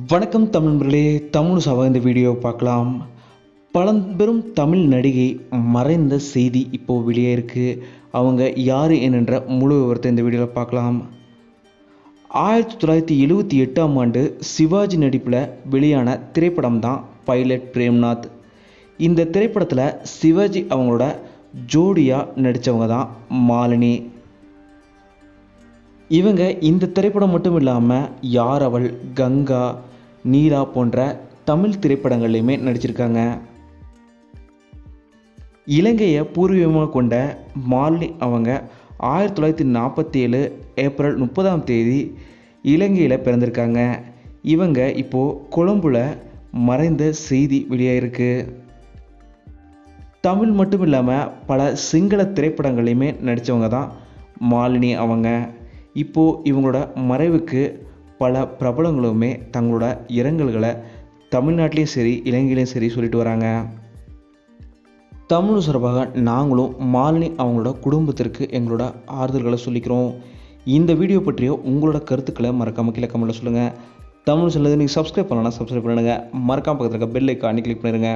வணக்கம் தமிழ் நண்பர்களே. தமிழ் சபா இந்த வீடியோ பார்க்கலாம். பழம்பெரும் தமிழ் நடிகை மறைந்த செய்தி இப்போது வெளியே இருக்கு. அவங்க யார் என்னென்ற முழு விவரத்தை இந்த வீடியோவில் பார்க்கலாம். ஆயிரத்தி தொள்ளாயிரத்தி எழுபத்தி எட்டாம் ஆண்டு சிவாஜி நடிப்பில் வெளியான திரைப்படம் தான் பைலட் பிரேம்நாத். இந்த திரைப்படத்தில் சிவாஜி அவங்களோட ஜோடியாக நடித்தவங்க தான் மாலினி. இவங்க இந்த திரைப்படம் மட்டும் இல்லாமல் யார் அவள் கங்கா நீலா போன்ற தமிழ் திரைப்படங்கள்லையுமே நடிச்சிருக்காங்க. இலங்கையை பூர்வீகமாக கொண்ட மாலினி அவங்க ஆயிரத்தி தொள்ளாயிரத்தி நாற்பத்தி ஏழு ஏப்ரல் முப்பதாம் தேதி இலங்கையில் பிறந்திருக்காங்க. இவங்க இப்போது கொழும்புல மறைந்த செய்தி வெளியாயிருக்கு. தமிழ் மட்டும் இல்லாமல் பல சிங்கள திரைப்படங்களையுமே நடித்தவங்க தான் மாலினி அவங்க. இப்போது இவங்களோட மறைவுக்கு பல பிரபலங்களுமே தங்களோட இரங்கல்களை தமிழ்நாட்டிலையும் சரி இலங்கையிலையும் சரி சொல்லிட்டு வராங்க. தமிழ் சார்பாக நாங்களும் மாலினி அவங்களோட குடும்பத்திற்கு எங்களோட ஆறுதல்களை சொல்லிக்கிறோம். இந்த வீடியோ பற்றிய உங்களோட கருத்துக்களை மறக்காமல் கீழே கமெண்ட்டில் சொல்லுங்கள் தமிழ் சொல்லுறது நீங்கள் சப்ஸ்கிரைப் பண்ணலாம் சப்ஸ்கிரைப் பண்ணுங்கள் மறக்காம பக்கத்தில் இருக்க பெல் ஐக்கானி கிளிக் பண்ணிடுங்க.